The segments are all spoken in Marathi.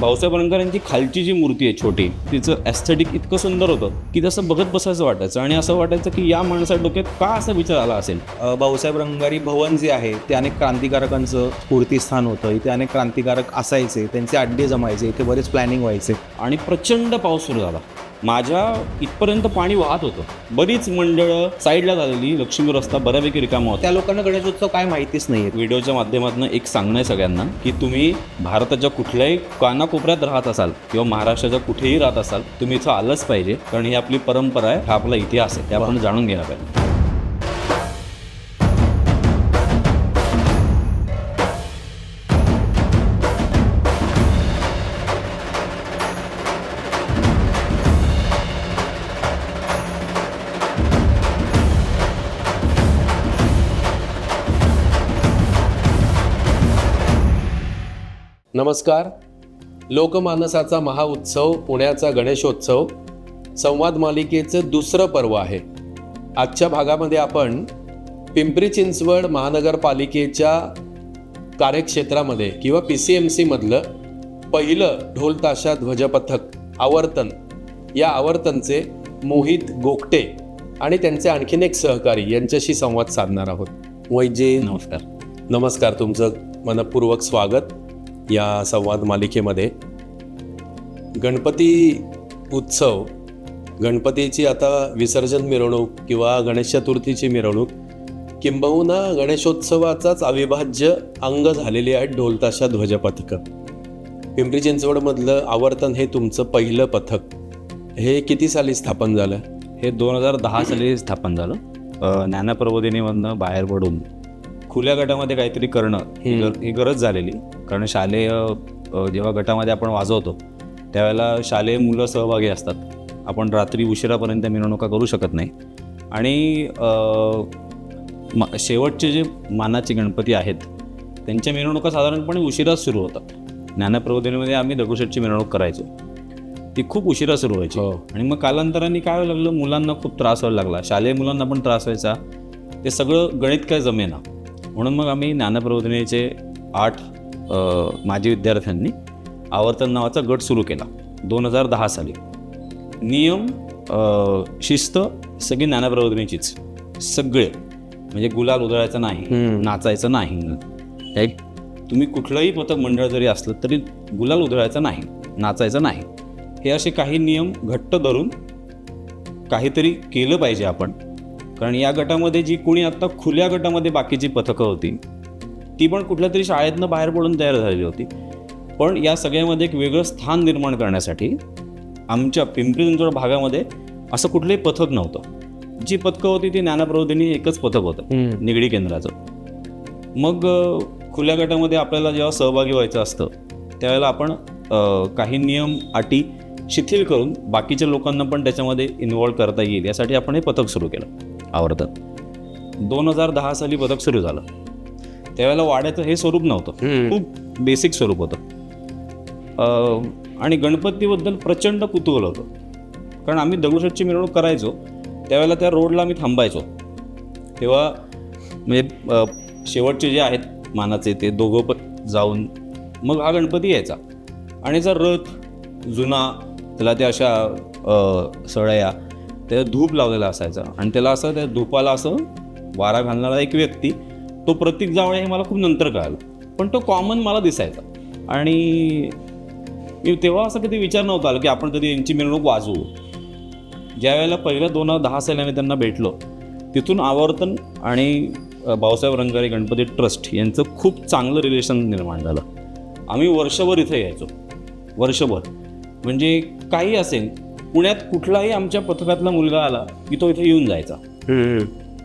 भाऊसाहेब रंगार यांची खालची जी मूर्ती आहे छोटी तिचं ॲस्थेटिक इतकं सुंदर होतं की तसं बघत बसायचं वाटायचं आणि असं वाटायचं की या माणसाच्या डोक्यात का असा विचार आला असेल? भाऊसाहेब रंगारी भवन जे आहे ते अनेक क्रांतिकारकांचं स्फूर्तीस्थान होतं. इथे अनेक क्रांतिकारक असायचे त्यांचे अड्डे जमायचे इथे बरेच प्लॅनिंग व्हायचे. आणि प्रचंड पाऊस सुरू झाला. माझ्या इथपर्यंत पाणी वाहत होतं. बरीच मंडळं साईडला झालेली लक्ष्मी रस्ता बऱ्यापैकी रिकामा होता. त्या लोकांना गणेशोत्सव काय माहितीच नाही व्हिडिओच्या माध्यमातून एक सांगणं आहे सगळ्यांना की तुम्ही भारताच्या कुठल्याही कानाकोपऱ्यात राहत असाल किंवा महाराष्ट्राच्या कुठेही राहत असाल तुम्ही इथं आलंच पाहिजे. कारण ही आपली परंपरा आहे हा आपला इतिहास आहे ते आपण जाणून घ्यायला पाहिजे नमस्कार. लोकमानसाचा महाउत्सव पुण्याचा गणेशोत्सव संवाद मालिकेचं दुसरं पर्व आहे. आजच्या भागामध्ये आपण पिंपरी चिंचवड महानगरपालिकेच्या कार्यक्षेत्रामध्ये किंवा पी सी एम सीमधलं पहिलं ढोल ताशा ध्वजपथक आवर्तन या आवर्तनचे मोहित गोगटे आणि त्यांचे आणखीन एक सहकारी यांच्याशी संवाद साधणार आहोत. वैजे नमस्कार. नमस्कार तुमचं मनपूर्वक स्वागत. या संवाद मालिकेमध्ये गणपती उत्सव गणपतीची आता विसर्जन मिरवणूक किंवा गणेश चतुर्थीची मिरवणूक किंबहुना गणेशोत्सवाचाच अविभाज्य अंग झालेली आहे ढोलताशा ध्वजपथकं. पिंपरी चिंचवडमधलं आवर्तन हे तुमचं पहिलं पथक. हे किती साली स्थापन झालं? हे दोन हजार दहा साली स्थापन झालं. ज्ञानप्रबोधिनीमधनं बाहेर पडून खुल्या गटामध्ये काहीतरी करणं ही गर- ही गरज झालेली. कारण शालेय जेव्हा गटामध्ये आपण वाजवतो त्यावेळेला शालेय मुलं सहभागी असतात. आपण रात्री उशिरापर्यंत मिरवणुका करू शकत नाही. आणि शेवटचे जे मानाचे गणपती आहेत त्यांच्या मिरवणुका साधारणपणे उशिराच सुरू होतात. ज्ञानप्रबोधिनीमध्ये आम्ही दगडूशेठची मिरवणूक करायचो. ती खूप उशिरा सुरू व्हायची. हो. आणि मग कालांतराने काय व्हायला लागलं मुलांना खूप त्रास व्हायला लागला. शालेय मुलांना पण त्रास व्हायचा. ते सगळं गणित काय जमेना. म्हणून मग आम्ही ज्ञानप्रबोधिनीचे आठ माजी विद्यार्थ्यांनी आवर्तन नावाचा गट सुरू केला दोन हजार दहा साली. नियम शिस्त सगळी ज्ञानप्रबोधिनीचीच. सगळे म्हणजे गुलाल उधळायचा नाही. नाचायचं नाही. तुम्ही कुठलंही पथक मंडळ जरी असलं तरी गुलाल उधळायचा नाही नाचायचं नाही. हे असे काही नियम घट्ट धरून काहीतरी केलं पाहिजे आपण. कारण या गटामध्ये जी कोणी आत्ता खुल्या गटामध्ये बाकीची पथकं होती ती पण कुठल्या तरी शाळेतनं बाहेर पडून तयार झालेली होती. पण या सगळ्यामध्ये एक वेगळं स्थान निर्माण करण्यासाठी आमच्या पिंपरी चिंचवड भागामध्ये असं कुठलंही पथक नव्हतं. जी पथकं होती ती ज्ञानप्रबोधिनी एकच पथक होतं निगडी केंद्राचं. मग खुल्या गटामध्ये आपल्याला जेव्हा सहभागी व्हायचं असतं त्यावेळेला आपण काही नियम अटी शिथिल करून बाकीच्या लोकांना पण त्याच्यामध्ये इन्वॉल्व करता येईल यासाठी आपण हे पथक सुरू केलं आवर्तन दोन हजार दहा साली पथक सुरू झालं. त्यावेळेला वाड्याचं हे स्वरूप नव्हतं. खूप बेसिक स्वरूप होतं. अ, आणि गणपतीबद्दल प्रचंड कुतूहल होतं. कारण आम्ही दगडूशेठची मिरवणूक करायचो. त्यावेळेला त्या रोडला आम्ही थांबायचो. तेव्हा म्हणजे शेवटचे जे आहेत मानाचे ते दोघं पण जाऊन मग हा गणपती यायचा. आणि जर रथ जुना त्याला त्या अशा सळया त्या धूप लावलेला असायचा. आणि त्याला असं त्या धूपाला असं वारा घालणारा एक व्यक्ती तो प्रतीक जावळे हे मला खूप नंतर कळालं. पण तो कॉमन मला दिसायचा. आणि मी तेव्हा असं कधी विचार नव्हता आला की आपण कधी यांची मिरवणूक वाजवू. ज्या वेळेला पहिल्या दोन हजार दहा साली आम्ही त्यांना भेटलो तिथून आवर्तन आणि भाऊसाहेब रंगारी गणपती ट्रस्ट यांचं खूप चांगलं रिलेशन निर्माण झालं. आम्ही वर्षभर इथे यायचो. वर्षभर. म्हणजे काही असेल पुण्यात कुठलाही आमच्या पथकातला मुलगा आला की तो इथे येऊन जायचा.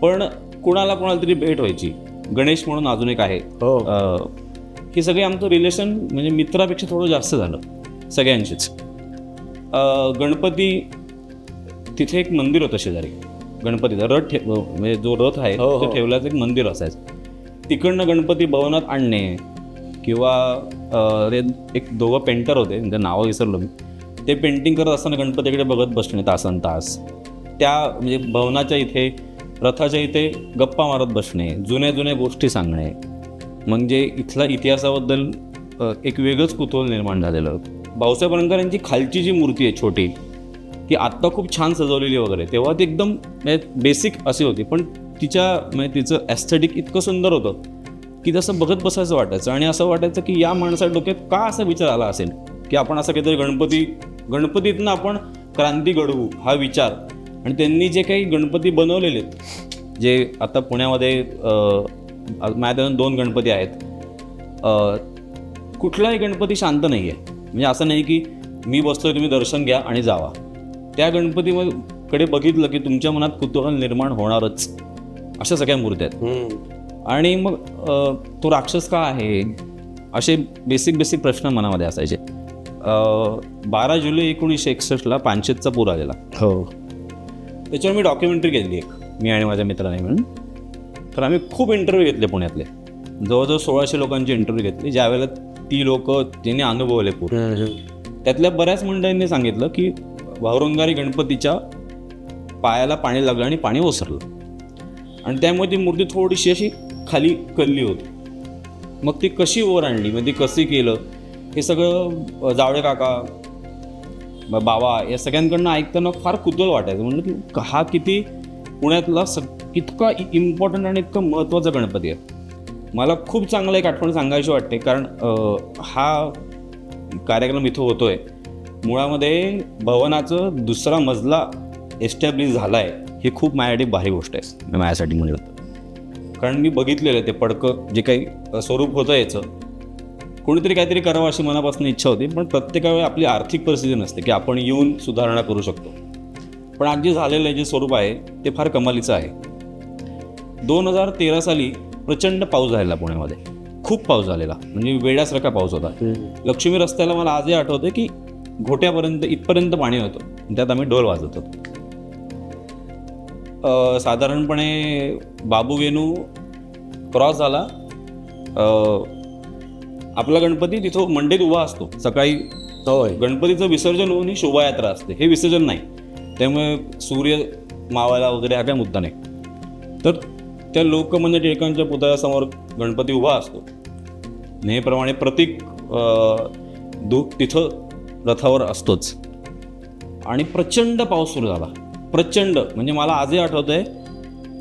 पण कुणाला कोणाला तरी भेट व्हायची. गणेश म्हणून अजून एक आहे. हो. अ, हे सगळे आमचं रिलेशन म्हणजे मित्रापेक्षा थोडं जास्त झालं सगळ्यांशीच अ, गणपती तिथे एक मंदिर होतं शेजारी. गणपतीचं रथ ठे म्हणजे जो रथ आहे हो, हो. तो ठेवल्याचं एक मंदिर असायचं. तिकडनं गणपती भवनात आणणे किंवा अ, ते एक दोघं पेंटर होते म्हणजे नावं विसरलो मी. ते पेंटिंग करत असताना गणपतीकडे बघत बसणे तासन तास. त्या म्हणजे भवनाच्या इथे रथाच्या इथे गप्पा मारत बसणे जुन्या जुन्या गोष्टी सांगणे. म्हणजे इथला इतिहासाबद्दल एक वेगळंच कुतूहल निर्माण झालेलं. भाऊसाहेब रंगार यांची खालची जी मूर्ती आहे छोटी ती आत्ता खूप छान सजवलेली वगैरे. तेव्हा ती एकदम म्हणजे बेसिक अशी होती. पण तिच्या म्हणजे तिचं ॲस्थेटिक इतकं सुंदर होतं की तसं बघत बसायचं वाटायचं. आणि असं वाटायचं की या माणसा डोक्यात का असा विचार आला असेल? की आपण असं काहीतरी गणपती गणपतीतनं आपण क्रांती घडवू हा विचार. आणि त्यांनी जे काही गणपती बनवलेले आहेत जे आता पुण्यामध्ये माझ्या दोन गणपती आहेत. कुठलाही गणपती शांत नाही आहे म्हणजे असं नाही की मी बसलोय तुम्ही दर्शन घ्या आणि जावा. त्या गणपतीकडे बघितलं की तुमच्या मनात कुतूहल निर्माण होणारच. अशा सगळ्या मूर्त्या आहेत. आणि मग तो राक्षस का आहे? असे बेसिक बेसिक प्रश्न मनामध्ये असायचे. बारा जुलै एकोणीसशे एकसष्टला पानशेतचा पूर आलेला. हो. त्याच्यावर मी डॉक्युमेंटरी केली एक. मी आणि माझ्या मित्राने मिळून तर आम्ही खूप इंटरव्ह्यू घेतले पुण्यातले. जवळजवळ सोळाशे लोकांची इंटरव्ह्यू घेतली. ज्यावेळेला ती लोक ज्यांनी अनुभवले पूर्ण. त्यातल्या बऱ्याच मंडळींनी सांगितलं की वावरंगारी गणपतीच्या पायाला पाणी लागलं आणि पाणी ओसरलं. आणि त्यामुळे ती मूर्ती थोडीशी अशी खाली कल्ली होती. मग ती कशी वर आणली? म्हणजे ती कशी केलं? हे सगळं जावळे काका बाबा या सगळ्यांकडनं ऐकताना फार कुतूहल वाटायचं. म्हणजे की हा किती पुण्यातला स इतका इम्पॉर्टंट आणि इतकं महत्त्वाचा गणपती आहे. मला खूप चांगलं एक आठवण सांगायची वाटते कारण हा कार्यक्रम इथं होतोय. मुळामध्ये भवनाचं दुसरा मजला एस्टॅब्लिश झाला आहे ही खूप माझ्यासाठी भारी गोष्ट आहे. माझ्यासाठी म्हणलं कारण मी बघितलेलं आहे ते पडकं जे काही स्वरूप होतं याचं. कोणीतरी काहीतरी करावं अशी मनापासून इच्छा होती पण प्रत्येका वेळी आपली आर्थिक परिस्थिती नसते की आपण येऊन सुधारणा करू शकतो. पण आज जे झालेलं जे स्वरूप आहे ते फार कमालीचं आहे. दोन हजार तेरा साली प्रचंड पाऊस झालेला पुण्यामध्ये. खूप पाऊस झालेला. म्हणजे वेड्यासारखा पाऊस होता. लक्ष्मी रस्त्याला मला आजही आठवतं की घोट्यापर्यंत इथपर्यंत पाणी होतं त्यात आम्ही ढोल वाजत होतो. साधारणपणे बाबू वेणू क्रॉस झाला. अ, आपला गणपती तिथं मंडईत उभा असतो. सकाळी गणपतीचं विसर्जन होऊन ही शोभायात्रा असते. हे विसर्जन नाही. त्यामुळे सूर्य मावायला वगैरे हा काय मुद्दा नाही. तर त्या लोकमान्य म्हणजे टिळकांच्या पुतळ्यासमोर गणपती उभा असतो. नेहमीप्रमाणे प्रतीक अं, तिथं रथावर असतोच. आणि प्रचंड पाऊस सुरू झाला. प्रचंड. म्हणजे मला आजही आठवत आहे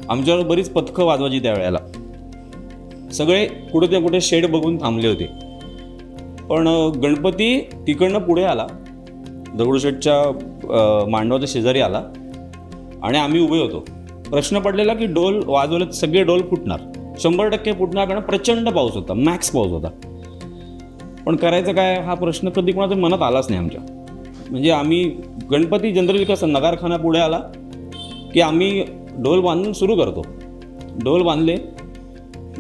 आमच्यावर बरीच पथकं वाजवायची त्यावेळेला. सगळे कुठे ते कुठे शेड बघून थांबले होते. पण गणपती तिकडनं पुढे आला. दगडूशेठच्या मांडवाच्या शेजारी आला आणि आम्ही उभे होतो. प्रश्न पडलेला की डोल वाजवले तर सगळे डोल फुटणार. शंभर टक्के फुटणार कारण प्रचंड पाऊस होता मॅक्स पाऊस होता. पण करायचं काय? हा प्रश्न कधी कोणाच्या मनात आलाच नाही आमच्या. म्हणजे आम्ही गणपती जनरली कसं नगारखाना पुढे आला की आम्ही डोल बांधून सुरू करतो. डोल बांधले.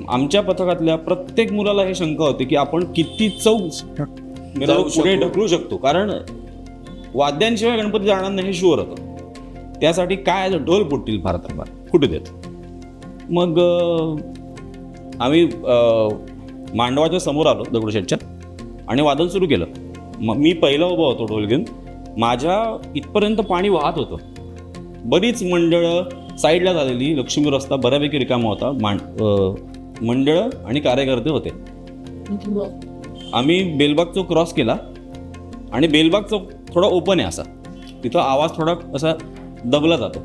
आमच्या पथकातल्या प्रत्येक मुलाला हे शंका होती की आपण किती चौक पुढे. ढकलू शकतो. कारण वाद्यांशिवाय गणपती जाणार नाही हे शुअर होतं. त्यासाठी काय ढोल फुटतील फार तर फार. फुटू देत. मग आम्ही मांडवाच्या समोर आलो दगडूशेठच्या आणि वादन सुरू केलं. मग मी पहिला उभा होतो ढोल घेऊन. माझ्या इथपर्यंत पाणी वाहत होतं. बरीच मंडळं साईडला झालेली लक्ष्मी रस्ता बऱ्यापैकी रिकामा होता. मांड मंडळं आणि कार्यकर्ते होते. आम्ही बेलबाग चौक क्रॉस केला आणि बेलबाग चौक थोडा ओपन आहे असा. तिथं आवाज थोडा असा दबला जातो.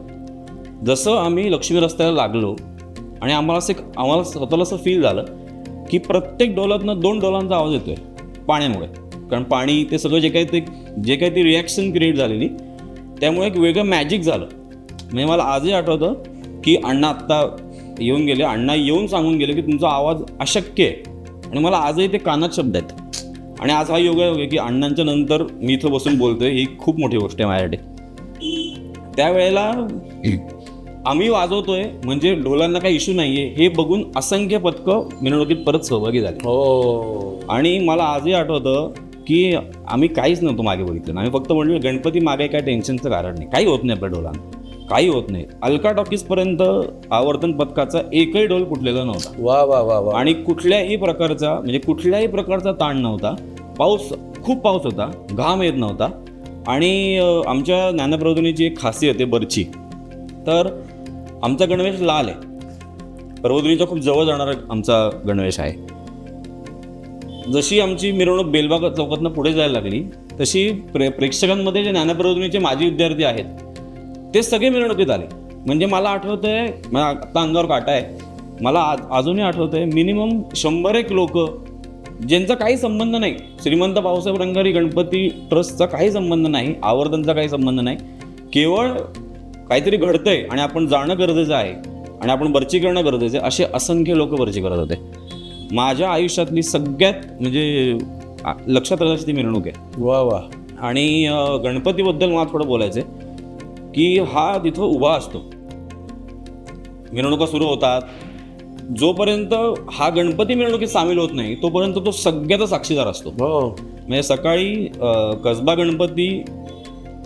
जसं आम्ही लक्ष्मी रस्त्याला लागलो आणि आम्हाला असं एक आम्हाला स्वतःला असं फील झालं की प्रत्येक डोलातनं दोन डोलांचा आवाज येतोय पाण्यामुळे. कारण पाणी ते सगळं जे काही ते जे काही ती रिॲक्शन क्रिएट झालेली त्यामुळे एक वेगळं मॅजिक झालं. म्हणजे मला आजही आठवतं की अण्णा आत्ता येऊन गेले. अण्णा येऊन सांगून गेले की तुमचा आवाज अशक्य आहे. आणि मला आजही ते कानात शब्द आहेत. आणि आज हा योग आहे की अण्णांच्या नंतर मी इथं बसून बोलतोय ही खूप मोठी गोष्ट आहे माझ्यासाठी. त्यावेळेला आम्ही वाजवतोय म्हणजे ढोलांना काही इश्यू नाहीये. हे बघून असंख्य पथकं मिरवणुकीत परत सहभागी झाली. हो. आणि मला आजही आठवतं की आम्ही काहीच नव्हतं मागे बघितलं. आम्ही फक्त म्हणलं गणपती मागे काय टेन्शनचं कारण नाही. काही होत नाही आपल्या डोलांना काही होत नाही. अलका टॉकीजपर्यंत आवर्तन पथकाचा एकही डोल फुटलेला नव्हता. वा वा वा वा. आणि कुठल्याही प्रकारचा म्हणजे कुठल्याही प्रकारचा ताण नव्हता. पाऊस खूप पाऊस होता. घाम येत नव्हता. आणि आमच्या ज्ञानप्रबोधिनीची एक खासियत आहे बरची. तर आमचा गणवेश लाल आहे. प्रबोधिनीच्या खूप जवळ जाणारा आमचा गणवेश आहे. जशी आमची मिरवणूक बेलबाग चौकातनं पुढे जायला लागली तशी प्रे प्रेक्षकांमध्ये जे ज्ञानप्रबोधिनीचे माजी विद्यार्थी आहेत ते सगळे मिरवणुकीत आले. म्हणजे मला आठवतं आहे मला आत्ता अंगावर काटा आहे. मला आज अजूनही आठवतं आहे मिनिमम शंभर एक लोक ज्यांचा काही संबंध नाही श्रीमंत भाऊसाहेब रंगारी गणपती ट्रस्टचा काही संबंध नाही आवर्तनचा काही संबंध नाही. केवळ काहीतरी घडतंय आणि आपण जाणं गरजेचं आहे आणि आपण बर्ची करणं गरजेचं आहे असे असंख्य लोक बर्ची करत होते. माझ्या आयुष्यातली सगळ्यात म्हणजे लक्षात राहण्याची ती मिरवणूक आहे. वा वा. आणि गणपतीबद्दल मला थोडं बोलायचं आहे की हा तिथं उभा असतो. मिरवणुका सुरू होतात. जोपर्यंत हा गणपती मिरवणुकीत सामील होत नाही तोपर्यंत तो सगळ्याचा साक्षीदार असतो. हो. म्हणजे सकाळी कसबा गणपती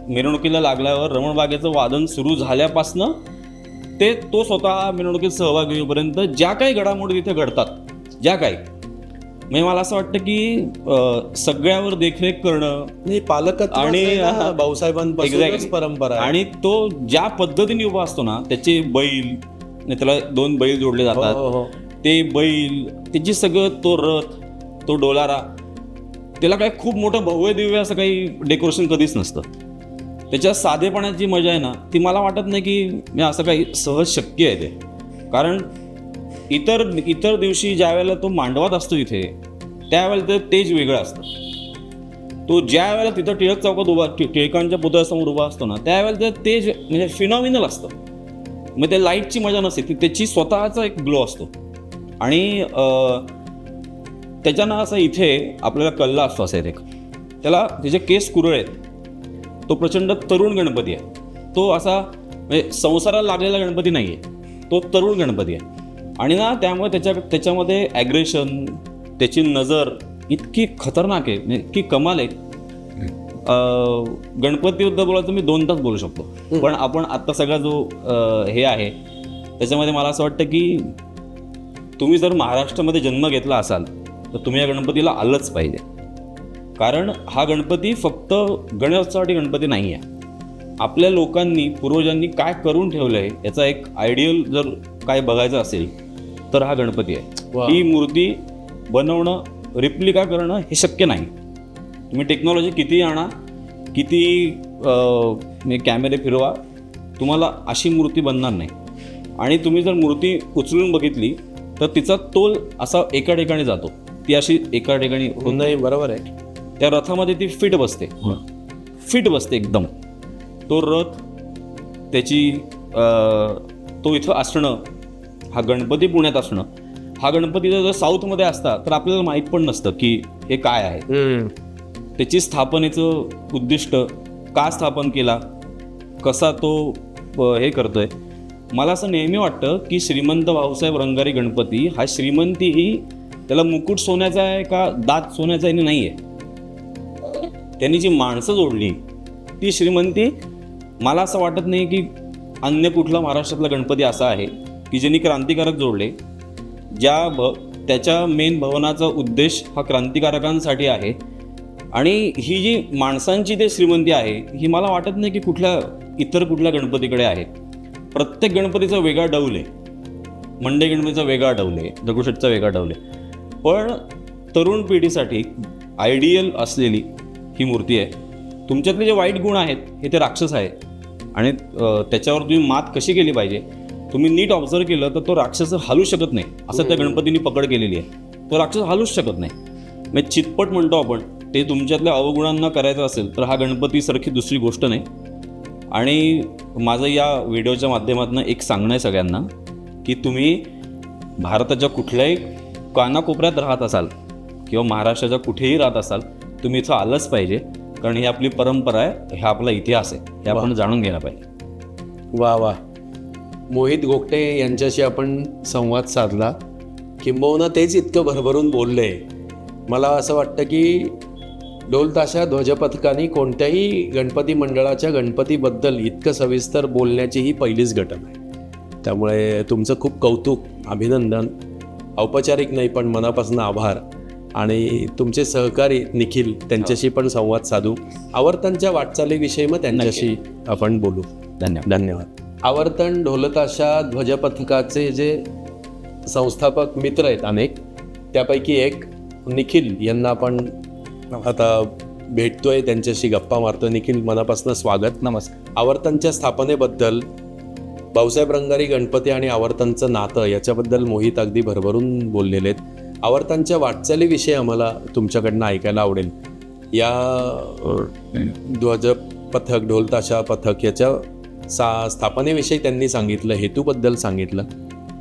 मिरवणुकीला लागल्यावर रमणबागेचं वादन सुरू झाल्यापासनं ते तो स्वतः मिरवणुकीत सहभागी होईपर्यंत ज्या काही घडामोडी तिथे घडतात ज्या काही म्हणजे मला असं वाटतं की सगळ्यावर देखरेख करणं आणि, आणि हा, भाऊसाहेबांपासूनच Exactly. परंपरा आहे. आणि तो ज्या पद्धतीने उभा असतो ना त्याचे बैल त्याला दोन बैल जोडले हो, जातात हो, हो. ते बैल त्याची सगळं तो रथ तो डोलारा त्याला काय खूप मोठं भव्य दिव्य असं काही डेकोरेशन कधीच नसतं त्याच्या साधेपणाची मजा आहे ना ती मला वाटत नाही की म्हणजे असं काही सहज शक्य आहे ते कारण इतर इतर दिवशी ज्या वेळेला तो मांडवात असतो इथे त्यावेळेला ते तेज वेगळं असतं. तो ज्या वेळेला तिथं टिळक चौकात उभा टिळकांच्या पुतळ्यासमोर उभा असतो ना त्यावेळेला ते तेज म्हणजे फिनॉमिनल असतं. मग ते लाईटची मजा नसते ती त्याची स्वतःचा एक ग्लो असतो. आणि अं, त्याच्यानं असं इथे आपल्याला कल्ला असतो असा एक. त्याला त्याचे केस कुरळ आहेत. तो प्रचंड तरुण गणपती आहे. तो असा म्हणजे संसाराला लागलेला गणपती नाही आहे तो तरुण गणपती आहे. आणि ना त्यामुळे त्याच्या त्याच्यामध्ये ॲग्रेशन त्याची नजर इतकी खतरनाक आहे म्हणजे इतकी कमाल आहे. अं, गणपतीबद्दल बोलायचं मी दोन तास बोलू शकतो. पण आपण आत्ता सगळा जो हे आहे त्याच्यामध्ये मला असं वाटतं की तुम्ही जर महाराष्ट्रामध्ये जन्म घेतला असाल तर तुम्ही या गणपतीला आलंच पाहिजे. कारण हा गणपती फक्त गणेशोत्सवासाठी गणपती नाही आहे आपल्या लोकांनी पूर्वजांनी काय करून ठेवलं आहे याचा एक आयडियल जर काय बघायचं असेल तर हा गणपती आहे. ही मूर्ती बनवणं रिप्लिका करणं हे शक्य नाही. तुम्ही टेक्नॉलॉजी किती आणा किती कॅमेरे फिरवा तुम्हाला अशी मूर्ती बनणार नाही. आणि तुम्ही जर मूर्ती उचलून बघितली तर तिचा तोल असा एका ठिकाणी जातो. ती अशी एका ठिकाणी नाही बरोबर आहे. त्या रथामध्ये ती फिट बसते. फिट बसते एकदम. तो रथ त्याची तो इथं असणं हा गणपती पुण्यात असणं. हा गणपती जर साऊथमध्ये असता तर आपल्याला माहीत पण नसतं की हे काय आहे. त्याची स्थापनेचं उद्दिष्ट का स्थापन केला कसा तो हे करतोय. मला असं नेहमी वाटतं की श्रीमंत भाऊसाहेब रंगारी गणपती हा श्रीमंती ही त्याला मुकुट सोन्याचा आहे का दात सोन्याचा आहे नाही आहे त्यांनी जी माणसं जोडली ती श्रीमंती मला असं वाटत नाही की अन्य कुठला महाराष्ट्रातला गणपती असा आहे. की ज्यांनी क्रांतिकारक जोडले ज्या भ त्याच्या मेन भवनाचा उद्देश हा क्रांतिकारकांसाठी आहे. आणि ही जी माणसांची ते श्रीमंती आहे ही मला वाटत नाही की कुठल्या इतर कुठल्या गणपतीकडे आहे प्रत्येक गणपतीचा वेगळा डौल आहे. मंडे गणपतीचा वेगळा डौल आहे दगडूशेठचा वेगळा डौल आहे. पण तरुण पिढीसाठी आयडियल असलेली ही मूर्ती आहे. तुमच्यातले जे वाईट गुण आहेत हे ते राक्षस आहे आणि त्याच्यावर तुम्ही मात कशी केली पाहिजे? तुम्ही नीट ऑब्झर्व केलं तर तो राक्षस हलू शकत नाही. असं त्या गणपतींनी पकड केलेली आहे. तो राक्षस हलूच शकत नाही. म्हणजे चितपट म्हणतो आपण ते तुमच्यातल्या अवगुणांना करायचं असेल तर हा गणपतीसारखी दुसरी गोष्ट नाही. आणि माझं या व्हिडिओच्या माध्यमातून एक सांगणं आहे सगळ्यांना की तुम्ही भारताच्या कुठल्याही कानाकोपऱ्यात राहत असाल किंवा महाराष्ट्राच्या कुठेही राहत असाल तुम्ही इथं आलंच पाहिजे. कारण ही आपली परंपरा आहे हा आपला इतिहास आहे हे आपण जाणून घ्यायला पाहिजे. वा वा मोहित गोगटे यांच्याशी आपण संवाद साधला. किंबहुना तेच इतकं भरभरून बोलले. मला असं वाटतं की ढोल ताशा ध्वजपथकाने कोणत्याही गणपती मंडळाच्या गणपतीबद्दल इतकं सविस्तर बोलण्याची ही पहिलीच घटना आहे. त्यामुळे तुमचं खूप कौतुक अभिनंदन. औपचारिक नाही पण मनापासून आभार. आणि तुमचे सहकारी निखिल त्यांच्याशी पण संवाद साधू. आवर्तनच्या वाटचालीविषयी मग त्यांच्याशी आपण बोलू. धन्यवाद. धन्यवाद. आवर्तन ढोलताशा ध्वजपथकाचे जे संस्थापक मित्र आहेत अनेक त्यापैकी एक निखिल यांना आपण आता भेटतोय त्यांच्याशी गप्पा मारतोय. निखिल मनापासून स्वागत. नमस्कार. आवर्तनच्या स्थापनेबद्दल भाऊसाहेब रंगारी गणपती आणि आवर्तनचं नातं याच्याबद्दल मोहित अगदी भरभरून बोललेले आहेत. आवर्तनच्या वाटचालीविषयी आम्हाला तुमच्याकडनं ऐकायला आवडेल. या ध्वज पथक ढोलताशा पथक याच्या सा स्थापनेविषयी त्यांनी सांगितलं हेतूबद्दल सांगितलं.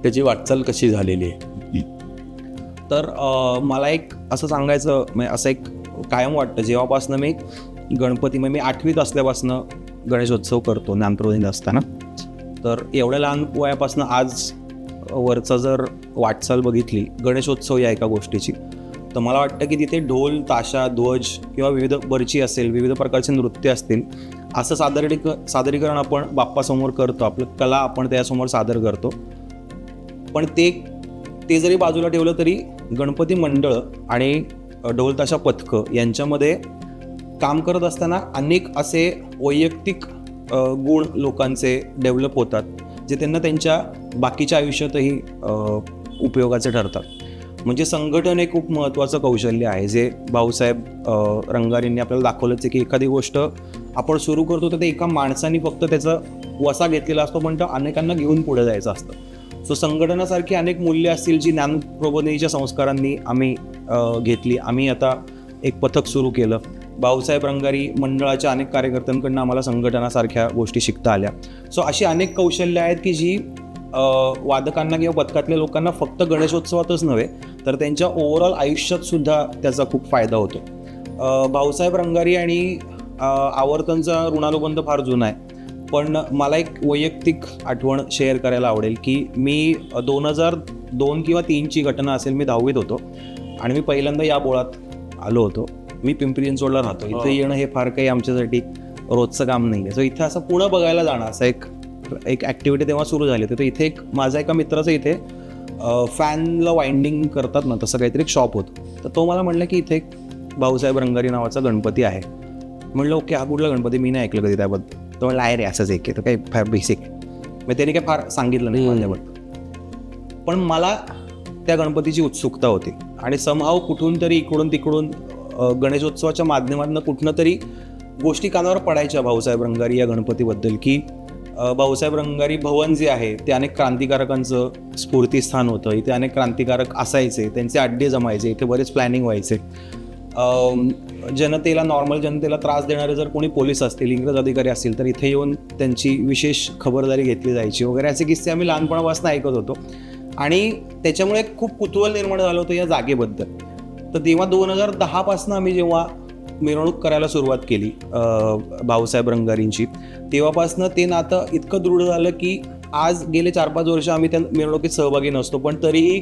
त्याची वाटचाल कशी झालेली आहे? तर मला एक असं सांगायचं म्हणजे असं एक कायम वाटतं. जेव्हापासनं मी गणपती म्हणजे मी आठवीत असल्यापासनं गणेशोत्सव करतो ज्ञानप्रबोधिनी असताना. तर एवढ्या लहान वयापासून आज वरचा जर वाटचाल बघितली गणेशोत्सव या एका गोष्टीची तर मला वाटतं की तिथे ढोल ताशा ध्वज किंवा विविध बर्ची असेल विविध प्रकारचे नृत्य असतील असं सादरीक सादरीकरण आपण बाप्पासमोर करतो. आपलं कला आपण त्यासमोर सादर करतो. पण ते ते जरी बाजूला ठेवलं तरी गणपती मंडळ आणि ढोलताशा पथकं यांच्यामध्ये काम करत असताना अनेक असे वैयक्तिक गुण लोकांचे डेव्हलप होतात जे त्यांना त्यांच्या बाकीच्या आयुष्यातही उपयोगाचे ठरतात. म्हणजे संघटन हे खूप महत्त्वाचं कौशल्य आहे जे भाऊसाहेब रंगारींनी आपल्याला दाखवलंच आहे की एखादी गोष्ट आपण सुरू करतो तर ते एका माणसाने फक्त त्याचा वसा घेतलेला असतो पण तो अनेकांना घेऊन पुढे जायचं असतं. सो संघटनासारखी अनेक मूल्य असतील जी ज्ञानप्रबोधिनीच्या संस्कारांनी आम्ही घेतली. आम्ही आता एक पथक सुरू केलं. भाऊसाहेब रंगारी मंडळाच्या अनेक कार्यकर्त्यांकडनं आम्हाला संघटनासारख्या गोष्टी शिकता आल्या. सो अशी अनेक कौशल्य आहेत की जी वादकांना किंवा पथकातल्या लोकांना फक्त गणेशोत्सवातच नव्हे तर त्यांच्या ओव्हरऑल आयुष्यात सुद्धा त्याचा खूप फायदा होतो. भाऊसाहेब रंगारी आणि आवर्तनचा ऋणानुबंध फार जुना आहे. पण मला एक वैयक्तिक आठवण शेअर करायला आवडेल की मी दोन हजार दोन किंवा तीनची घटना असेल मी दहावीत होतो. आणि मी पहिल्यांदा या बोळात आलो होतो. मी पिंपरी चिंचवडला राहतो. इथे येणं हे फार काही आमच्यासाठी रोजचं काम नाही आहे. सो इथे असं पुणं बघायला जाणं असं एक एक ॲक्टिव्हिटी तेव्हा सुरू झाली होती. तर इथे एक माझा एका मित्राचं इथे फॅनला वाइंडिंग करतात ना तसं काहीतरी एक शॉप होतं. तर तो मला म्हणलं की इथे एक भाऊसाहेब रंगारी नावाचा गणपती आहे. म्हणलं ओके हा कुठला गणपती? मी नाही ऐकलं कधी त्याबद्दल. तो म्हणला आहे रे असंच एक आहे काही फार बेसिक मग त्याने काही फार सांगितलं नाही माझ्याबद्दल. पण मला त्या गणपतीची उत्सुकता होती. आणि समहाव कुठून तरी इकडून तिकडून गणेशोत्सवाच्या माध्यमातून कुठनं तरी गोष्टी कानावर पडायच्या भाऊसाहेब रंगारी या गणपतीबद्दल की भाऊसाहेब रंगारी भवन जे आहे ते अनेक क्रांतिकारकांचं स्फूर्तीस्थान होतं. इथे अनेक क्रांतिकारक असायचे त्यांचे अड्डे जमायचे इथे बरेच प्लॅनिंग व्हायचे. जनतेला नॉर्मल जनतेला त्रास देणारे जर कोणी पोलीस असतील इंग्रज अधिकारी असतील तर इथे येऊन त्यांची विशेष खबरदारी घेतली जायची वगैरे असे किस्से आम्ही लहानपणापासून ऐकत होतो. आणि त्याच्यामुळे खूप कुतूहल निर्माण झालं होतं या जागेबद्दल. तर तेव्हा दोन हजार दहापासून आम्ही जेव्हा मिरवणूक करायला सुरुवात केली भाऊसाहेब रंगारींची तेव्हापासनं ते नातं इतकं दृढ झालं की आज गेले चार पाच वर्ष आम्ही त्या मिरवणुकीत सहभागी नसतो पण तरीही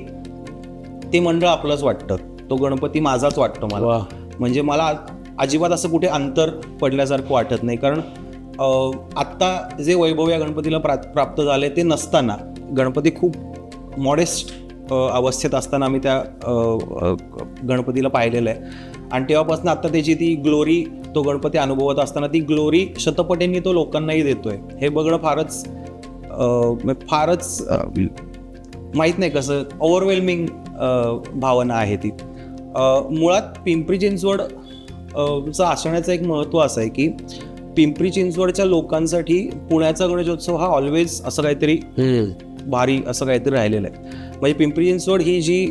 ते मंडळ आपलंच वाटतं. तो गणपती माझाच वाटतो मला. म्हणजे मला अजिबात असं कुठे अंतर पडल्यासारखं वाटत नाही. कारण आत्ता जे वैभव या गणपतीला प्रा प्राप्त झाले ते नसताना गणपती खूप मॉडेस्ट अवस्थेत असताना आम्ही त्या गणपतीला पाहिलेलं आहे. आणि तेव्हापासून आत्ता त्याची ती ग्लोरी तो गणपती अनुभवत असताना ती ग्लोरी शतपटींनी तो लोकांनाही देतोय. हे बघणं फारच म्हणजे फारच माहीत नाही कसं ओव्हरवेल्मिंग भावना आहे ती. मुळात पिंपरी चिंचवड चं असण्याचं एक महत्त्व असं आहे की पिंपरी चिंचवडच्या लोकांसाठी पुण्याचा गणेशोत्सव हा ऑलवेज असं काहीतरी. भारी असं काहीतरी राहिलेलं आहे म्हणजे पिंपरी चिंचवड ही जी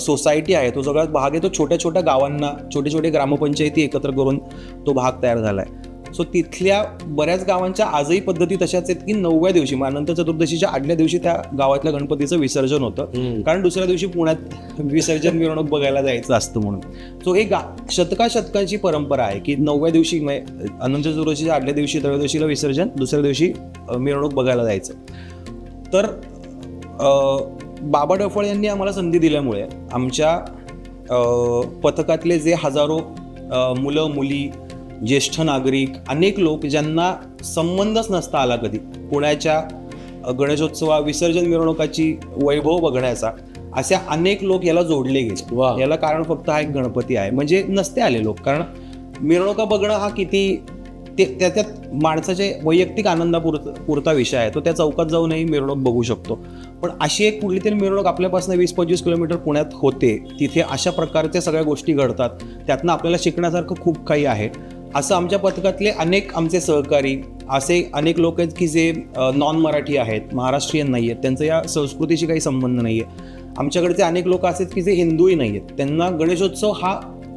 सोसायटी आहे तो सगळा भाग आहे तो छोट्या छोट्या गावांना छोटे छोटे ग्रामपंचायती एकत्र करून तो भाग तयार झाला आहे सो तिथल्या बऱ्याच गावांच्या आजही पद्धती तशाच आहेत की नवव्या दिवशी मग अनंत चतुर्दशीच्या आदल्या दिवशी त्या गावातल्या गणपतीचं विसर्जन होतं. कारण दुसऱ्या दिवशी पुण्यात विसर्जन मिरवणूक बघायला जायचं असतं म्हणून. सो एक गा शतका शतकांची परंपरा आहे की नवव्या दिवशी म्हणजे अनंत चतुर्दशीच्या आदल्या दिवशी त्रयोदशीला विसर्जन दुसऱ्या दिवशी मिरवणूक बघायला जायचं. तर बाबा डफळ यांनी आम्हाला संधी दिल्यामुळे आमच्या पथकातले जे हजारो मुलं मुली ज्येष्ठ नागरिक अनेक लोक ज्यांना संबंधच नसता आला कधी. पुण्याच्या गणेशोत्सवा विसर्जन मिरवणुकाची वैभव बघण्याचा असे अनेक लोक याला जोडले गेले. याला कारण फक्त हा एक गणपती आहे. म्हणजे नसते आले लोक. कारण मिरवणुका बघणं हा किती ते त्याच्यात माणसाचे वैयक्तिक आनंदापुरता पुरता विषय आहे. तो त्या चौकात जाऊनही मिरवणूक बघू शकतो. पण अशी एक कुठली तरी मिरवणूक आपल्यापासून वीस पंचवीस किलोमीटर पुण्यात होते. तिथे अशा प्रकारच्या सगळ्या गोष्टी घडतात. त्यातनं आपल्याला शिकण्यासारखं खूप काही आहे. असं आमच्या पथकातले अनेक आमचे सहकारी असे अनेक लोक आहेत की जे नॉन मराठी आहेत महाराष्ट्रीयन नाही आहेत त्यांचं या संस्कृतीशी काही संबंध नाही आहे. आमच्याकडचे अनेक लोक असे आहेत की जे हिंदूही नाही आहेत. त्यांना गणेशोत्सव हा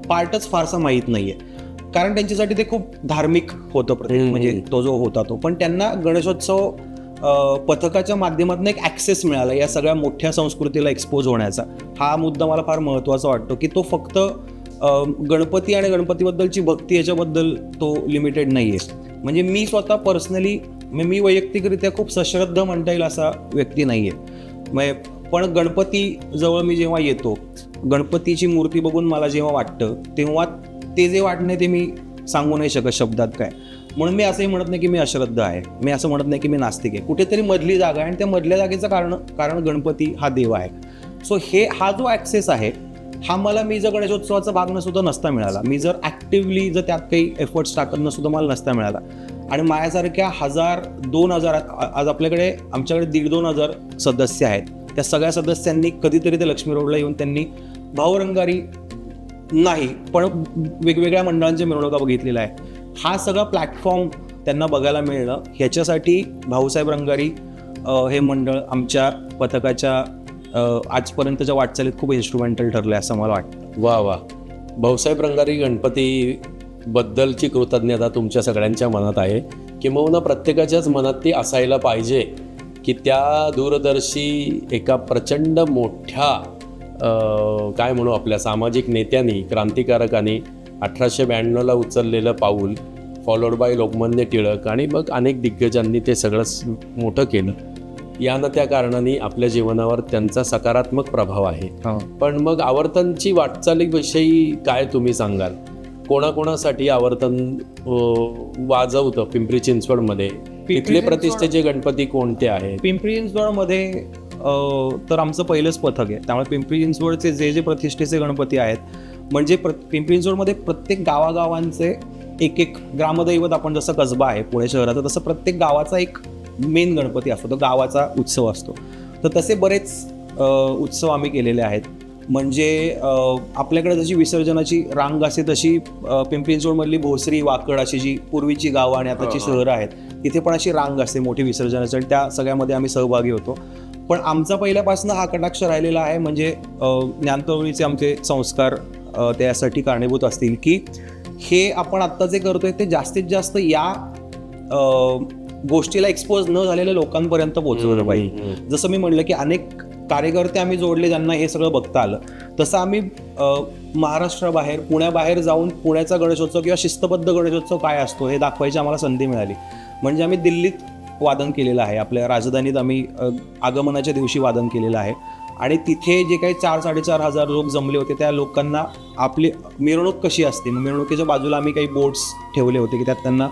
पार्टच फारसा माहीत नाही आहे. कारण त्यांच्यासाठी ते खूप धार्मिक होतं म्हणजे. तो जो होता तो. पण त्यांना गणेशोत्सव पथकाच्या माध्यमातून एक ॲक्सेस मिळाला या सगळ्या मोठ्या संस्कृतीला एक्सपोज होण्याचा. हा मुद्दा मला फार महत्त्वाचा वाटतो की तो फक्त गणपती आणि गणपतीबद्दलची भक्ती याच्याबद्दल तो लिमिटेड नाही आहे म्हणजे मी स्वतः पर्सनली म्हणजे मी वैयक्तिकरित्या खूप सश्रद्ध म्हणता येईल असा व्यक्ती नाही आहे म्हणजे पण गणपती जवळ मी जेव्हा येतो गणपतीची मूर्ती बघून मला जेव्हा वाटतं तेव्हा ते जे वाटणे ते मी सांगू नाही शकत शब्दात काय. म्हणून मी असंही म्हणत नाही की मी अश्रद्ध आहे. मी असं म्हणत नाही की मी नास्तिक आहे. कुठेतरी मधली जागा आहे आणि त्या मधल्या जागेचं कारण कारण गणपती हा देव आहे. सो हे हा जो ॲक्सेस आहे हा मला मी जर गणेशोत्सवाचा भाग नसुद्धा नसता मिळाला. मी जर ॲक्टिव्हली जर त्यात काही एफर्ट्स टाकत नसुद्धा मला नसता मिळाला. आणि माझ्यासारख्या हजार दोन हजार आज आपल्याकडे आमच्याकडे दीड दोन हजार सदस्य आहेत. त्या सगळ्या सदस्यांनी कधीतरी ते लक्ष्मी रोडला येऊन त्यांनी भावरंगारी नाही पण वेगवेगळ्या मंडळांच्या मिरवणुका बघितलेल्या आहे हा सगळा प्लॅटफॉर्म त्यांना बघायला मिळणं ह्याच्यासाठी भाऊसाहेब रंगारी हे मंडळ आमच्या पथकाच्या आजपर्यंतच्या वाटचालीत खूप इन्स्ट्रुमेंटल ठरलं आहे असं मला वाटतं. वा वा. भाऊसाहेब रंगारी गणपती बद्दलची कृतज्ञता तुमच्या सगळ्यांच्या मनात आहे. किंबहुना प्रत्येकाच्याच मनात ती असायला पाहिजे की त्या दूरदर्शी एका प्रचंड मोठ्या काय म्हणू आपल्या सामाजिक नेत्यांनी क्रांतिकारकांनी अठराशे ब्याण्णवला उचललेलं पाऊल फॉलोड बाय लोकमान्य टिळक आणि मग अनेक दिग्गजांनी ते सगळं मोठं केलं. या न त्या कारणाने आपल्या जीवनावर त्यांचा सकारात्मक प्रभाव आहे. पण मग आवर्तनची वाटचालीविषयी काय तुम्ही सांगाल? कोणाकोणासाठी आवर्तन वाजवतं पिंपरी चिंचवडमध्ये? तिथले प्रतिष्ठेचे गणपती कोणते आहेत? पिंपरी चिंचवडमध्ये तर आमचं पहिलंच पथक आहे. त्यामुळे पिंपरी चिंचवडचे जे जे प्रतिष्ठेचे गणपती आहेत म्हणजे प्र पिंपरी चिंचवडमध्ये प्रत्येक गावागावांचे एक एक ग्रामदैवत आपण जसं कसबा आहे पुणे शहराचा तसं प्रत्येक गावाचा एक मेन गणपती असतो तो गावाचा उत्सव असतो. तर तसे बरेच उत्सव आम्ही केलेले आहेत. म्हणजे आपल्याकडे जशी विसर्जनाची रांग असते तशी अ, पिंपरी चिंचवडमधली भोसरी वाकड अशी जी पूर्वीची गावं आणि आताची शहरं आहेत तिथे पण अशी रांग असते मोठी विसर्जनाची आणि त्या सगळ्यामध्ये आम्ही सहभागी होतो. पण आमचा पहिल्यापासून हा कटाक्ष राहिलेला आहे म्हणजे ज्ञानतवळीचे आमचे संस्कार त्यासाठी कारणीभूत असतील की हे आपण आत्ता जे करतोय ते जास्तीत जास्त या गोष्टीला एक्सपोज न झालेल्या लोकांपर्यंत पोहोचवलं पाहिजे. जसं मी म्हणलं की अनेक कार्यकर्ते आम्ही जोडले ज्यांना हे सगळं बघता आलं. तसं आम्ही महाराष्ट्राबाहेर पुण्याबाहेर जाऊन पुण्याचा गणेशोत्सव किंवा शिस्तबद्ध गणेशोत्सव काय असतो हे दाखवायची आम्हाला संधी मिळाली. म्हणजे आम्ही दिल्लीत वादन केलेलं आहे. आपल्या राजधानीत आम्ही आगमनाच्या दिवशी वादन केलेलं आहे. आणि तिथे जे काही चार साडेचार हजार लोक जमले होते त्या लोकांना आपली मिरवणूक कशी असते? मग मिरवणुकीच्या बाजूला आम्ही काही बोर्ड्स ठेवले होते की त्यात त्यांना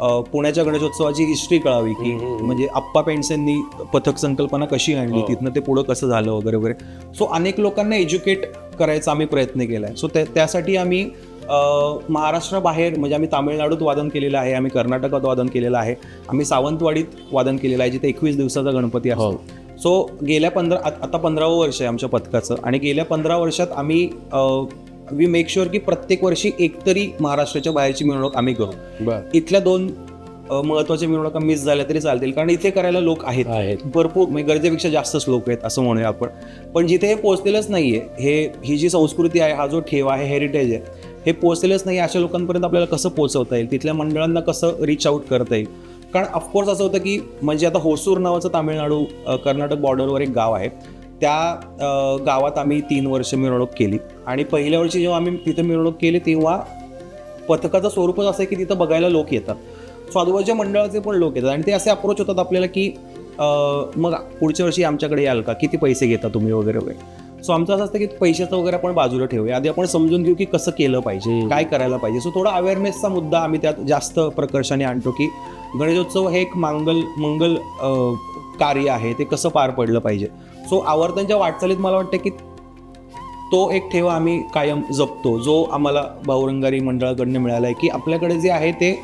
पुण्याच्या गणेशोत्सवाची हिस्ट्री कळावी की म्हणजे आप्पा पेंडसेंनी पथक संकल्पना कशी आणली तिथनं ते पुढं कसं झालं वगैरे वगैरे. सो अनेक लोकांना एज्युकेट करायचा आम्ही प्रयत्न केला आहे सो त्या त्यासाठी आम्ही महाराष्ट्राबाहेर म्हणजे आम्ही तामिळनाडूत वादन केलेलं आहे आम्ही कर्नाटकात वादन केलेलं आहे आम्ही सावंतवाडीत वादन केलेलं आहे जिथे एकवीस दिवसाचा गणपती असतो. सो गेल्या पंधरा आता पंधरावं वर्ष आहे आमच्या पथकाचं आणि गेल्या पंधरा वर्षात आम्ही वी मेक शुअर की प्रत्येक वर्षी एकतरी महाराष्ट्राच्या बाहेरची मिरवणूक आम्ही करू. इथल्या दोन अ, महत्त्वाच्या मिरवणुका मिस झाल्या तरी चालतील. कारण इथे करायला लोक आहेत. भरपूर म्हणजे गरजेपेक्षा जास्तच लोक आहेत असं म्हणूया आपण. पण जिथे हे पोचलेलंच नाही आहे हे ही जी संस्कृती आहे हा जो ठेवा आहे हेरिटेज आहे हे पोचलेलंच नाही अशा लोकांपर्यंत आपल्याला कसं पोहोचवता येईल? तिथल्या मंडळांना कसं रीच आउट करता येईल? कारण ऑफकोर्स असं होतं की म्हणजे आता होसूर नावाचं तामिळनाडू कर्नाटक बॉर्डरवर एक गाव आहे. त्या गावात आम्ही तीन वर्ष मिरवणूक केली. आणि पहिल्या वर्षी जेव्हा आम्ही तिथं मिरवणूक केली तेव्हा पथकाचं स्वरूपच असं आहे की तिथं बघायला लोक येतात. सो आजूबाजूच्या मंडळाचे पण लोक येतात. आणि ते असे अप्रोच होतात आपल्याला की मग पुढच्या वर्षी आमच्याकडे याल का? किती पैसे घेता तुम्ही वगैरे वगैरे? सो आमचं असं असतं की पैशाचं वगैरे आपण बाजूला ठेवूया. आधी आपण समजून घेऊ की कसं केलं पाहिजे काय करायला पाहिजे. सो थोडा अवेअरनेसचा मुद्दा आम्ही त्यात जास्त प्रकर्षाने आणतो की गणेशोत्सव हे एक मंगल मंगल कार्य आहे. ते कसं पार पडलं पाहिजे? सो आवर्तनच्या वाटचालीत मला वाटतं की तो एक ठेवा आम्ही कायम जपतो. जो आम्हाला भाऊरंगारी मंडळाकडनं मिळाला आहे की आपल्याकडे जे आहे ते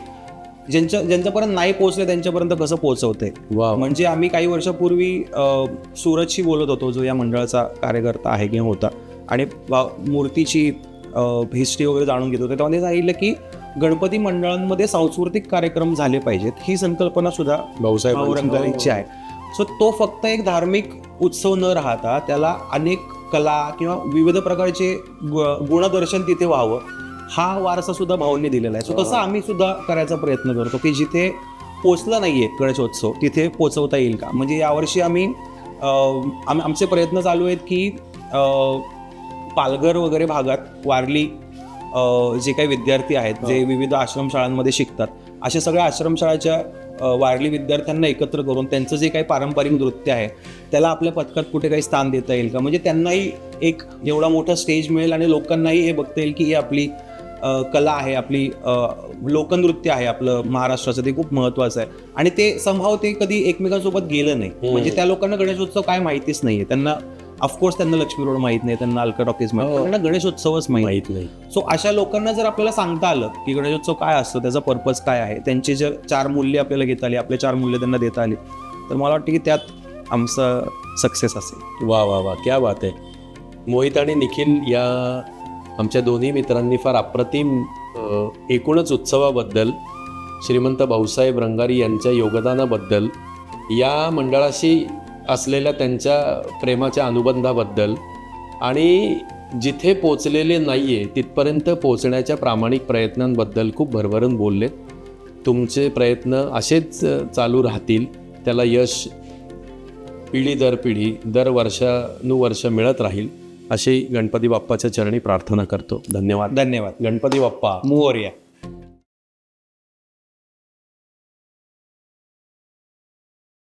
ज्यांच्या ज्यांच्यापर्यंत नाही पोहोचले त्यांच्यापर्यंत कसं पोहोचवते? वा म्हणजे आम्ही काही वर्षापूर्वी सूरजशी बोलत होतो जो या मंडळाचा कार्यकर्ता आहे किंवा होता. आणि वा- मूर्तीची हिस्ट्री वगैरे जाणून घेत होते. तेव्हा ते सांगितलं की गणपती मंडळांमध्ये सांस्कृतिक कार्यक्रम झाले पाहिजेत. ही संकल्पना सुद्धा भाऊसाहेब औरंगाबादची आहे. सो तो फक्त एक धार्मिक उत्सव न राहता त्याला अनेक कला किंवा विविध प्रकारचे गु- गुणदर्शन तिथे व्हावं हा वारसा सुद्धा भाऊंनी दिलेला आहे. सो तसं आम्ही सुद्धा करायचा प्रयत्न करतो की जिथे पोचला नाहीये गणेशोत्सव तिथे पोचवता येईल का? म्हणजे यावर्षी आम्ही आम- आमचे प्रयत्न चालू आहेत की पालघर वगैरे भागात वारली जे काही विद्यार्थी आहेत जे विविध आश्रमशाळांमध्ये शिकतात अशा सगळ्या आश्रमशाळाच्या वारली विद्यार्थ्यांना एकत्र करून त्यांचं जे काही पारंपरिक नृत्य आहे त्याला आपल्या पथकात कुठे काही स्थान देता येईल का? म्हणजे त्यांनाही एक एवढा मोठा स्टेज मिळेल आणि लोकांनाही हे बघता येईल की ही आपली कला आहे आपली लोकनृत्य आहे आपलं महाराष्ट्राचं ते खूप महत्त्वाचं आहे. आणि ते संभाव ते कधी एकमेकांसोबत गेलं नाही. म्हणजे त्या लोकांना गणेशोत्सव काय माहितीच नाहीये. त्यांना ऑफकोर्स त्यांना लक्ष्मी रोड माहीत नाही त्यांना अल्का टॉकीज माहीत नाही, त्यांना गणेशोत्सवच माहीत माहीत नाही. सो अशा लोकांना जर आपल्याला सांगता आलं की गणेशोत्सव काय असतं त्याचा पर्पज काय आहे त्यांची जर चार मूल्य आपल्याला घेता आली आपले चार मूल्य त्यांना देता आली तर मला वाटतं की त्यात आमचं सक्सेस असेल. वा वा वा क्या बात आहे. मोहित आणि निखिल या आमच्या दोन्ही मित्रांनी फार अप्रतिम अ, एकूणच उत्सवाबद्दल श्रीमंत भाऊसाहेब रंगारी यांच्या योगदानाबद्दल या मंडळाशी असलेल्या त्यांच्या प्रेमाच्या अनुबंधाबद्दल. आणि जिथे पोचलेले नाही आहे तिथपर्यंत पोचण्याच्या प्रामाणिक प्रयत्नांबद्दल खूप भरभरून बोललेत तुमचे प्रयत्न असेच चालू राहतील. त्याला यश पिढी दर पिढी दर वर्षानुवर्ष मिळत राहील अशी गणपती बाप्पाच्या चरणी प्रार्थना करतो. धन्यवाद. धन्यवाद. गणपती बाप्पा. मोर्या.